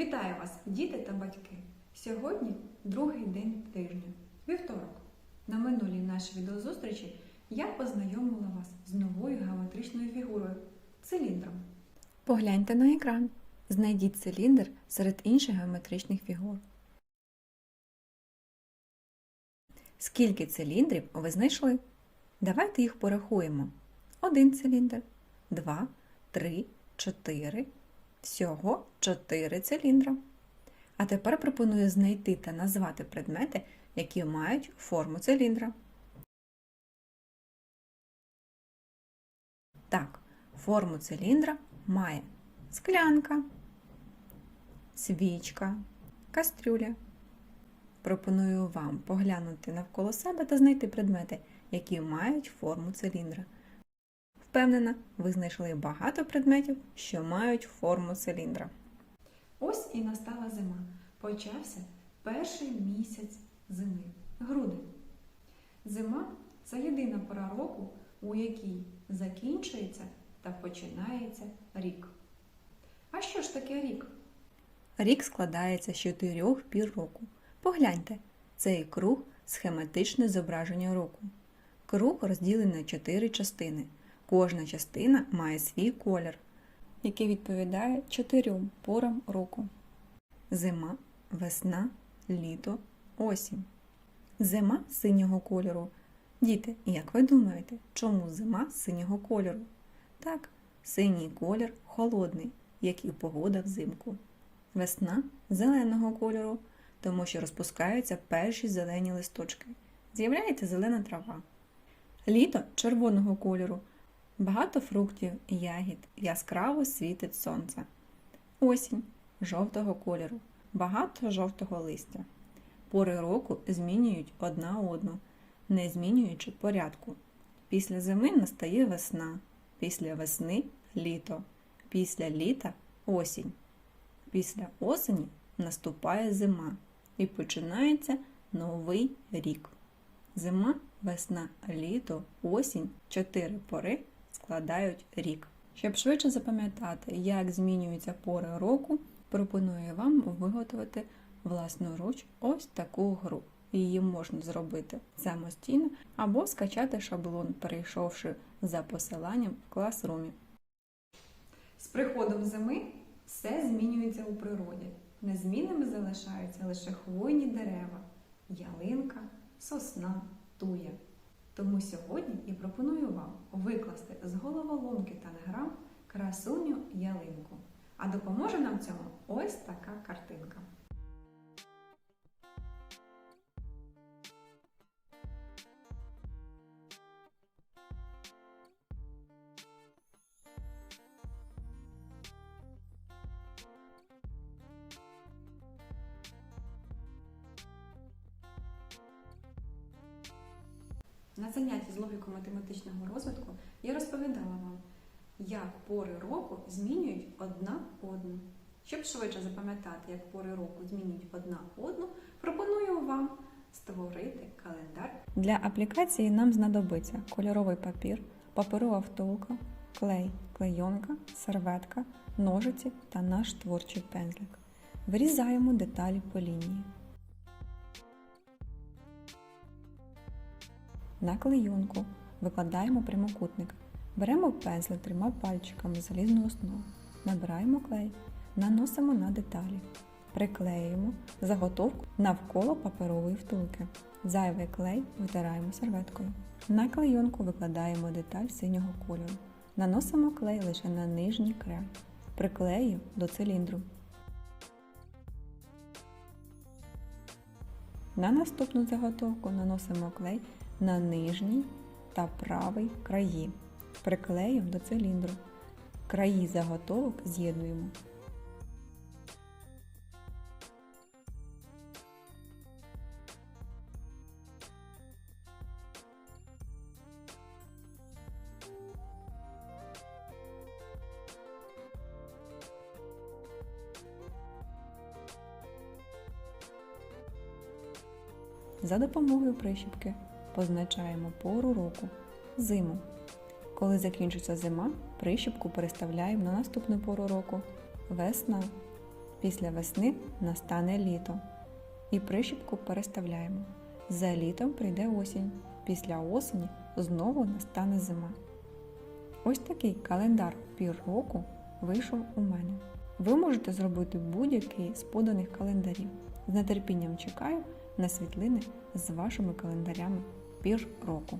Вітаю вас, діти та батьки! Сьогодні другий день тижня, вівторок. На минулій нашій відеозустрічі я познайомила вас з новою геометричною фігурою циліндром. Погляньте на екран. Знайдіть циліндр серед інших геометричних фігур. Скільки циліндрів ви знайшли? Давайте їх порахуємо. Один циліндр, два, три, чотири. Всього чотири циліндра. А тепер пропоную знайти та назвати предмети, які мають форму циліндра. Так, форму циліндра має склянка, свічка, кастрюля. Пропоную вам поглянути навколо себе та знайти предмети, які мають форму циліндра. Впевнена, ви знайшли багато предметів, що мають форму циліндра. Ось і настала зима. Почався перший місяць зими грудень. Зима це єдина пора року, у якій закінчується та починається рік. А що ж таке рік? Рік складається з чотирьох пір року. Погляньте, цей круг схематичне зображення року. Круг розділений на чотири частини. Кожна частина має свій колір, який відповідає чотирьом порам року: зима, весна, літо, осінь. Зима синього кольору. Діти, як ви думаєте, чому зима синього кольору? Так, синій колір холодний, як і погода взимку. Весна зеленого кольору, тому що розпускаються перші зелені листочки. З'являється зелена трава. Літо червоного кольору. Багато фруктів, ягід, яскраво світить сонце. Осінь жовтого кольору, багато жовтого листя. Пори року змінюють одна одну, не змінюючи порядку. Після зими настає весна, після весни літо, після літа осінь. Після осені наступає зима і починається новий рік. Зима, весна, літо, осінь чотири пори складають рік. Щоб швидше запам'ятати, як змінюються пори року, пропоную вам виготовити власноруч ось таку гру. Її можна зробити самостійно або скачати шаблон, перейшовши за посиланням в класрумі. З приходом зими все змінюється у природі. Незмінними залишаються лише хвойні дерева, ялинка, сосна, туя. Тому сьогодні і пропоную вам викласти з головоломки та неграм красуню ялинку. А допоможе нам цьому ось така картинка. На занятті з логіко-математичного розвитку я розповідала вам, як пори року змінюють одна одну. Щоб швидше запам'ятати, як пори року змінюють одна одну, пропоную вам створити календар. Для аплікації нам знадобиться кольоровий папір, паперова втулка, клей, клейонка, серветка, ножиці та наш творчий пензлик. Вирізаємо деталі по лінії. На клейонку викладаємо прямокутник. Беремо пензлик трьома пальчиками залізну основу. Набираємо клей, наносимо на деталі. Приклеюємо заготовку навколо паперової втулки. Зайвий клей витираємо серветкою. На клейонку викладаємо деталь синього кольору. Наносимо клей лише на нижній край. Приклею до циліндру. На наступну заготовку наносимо клей на нижній та правий краї. Приклеїмо до циліндру. Краї заготовок з'єднуємо. За допомогою прищіпки позначаємо пору року зиму. Коли закінчиться зима, прищіпку переставляємо на наступну пору року весна. Після весни настане літо. І прищіпку переставляємо. За літом прийде осінь. Після осені знову настане зима. Ось такий календар пір року вийшов у мене. Ви можете зробити будь-який з поданих календарів. З нетерпінням чекаю на світлини з вашими календарями пір року.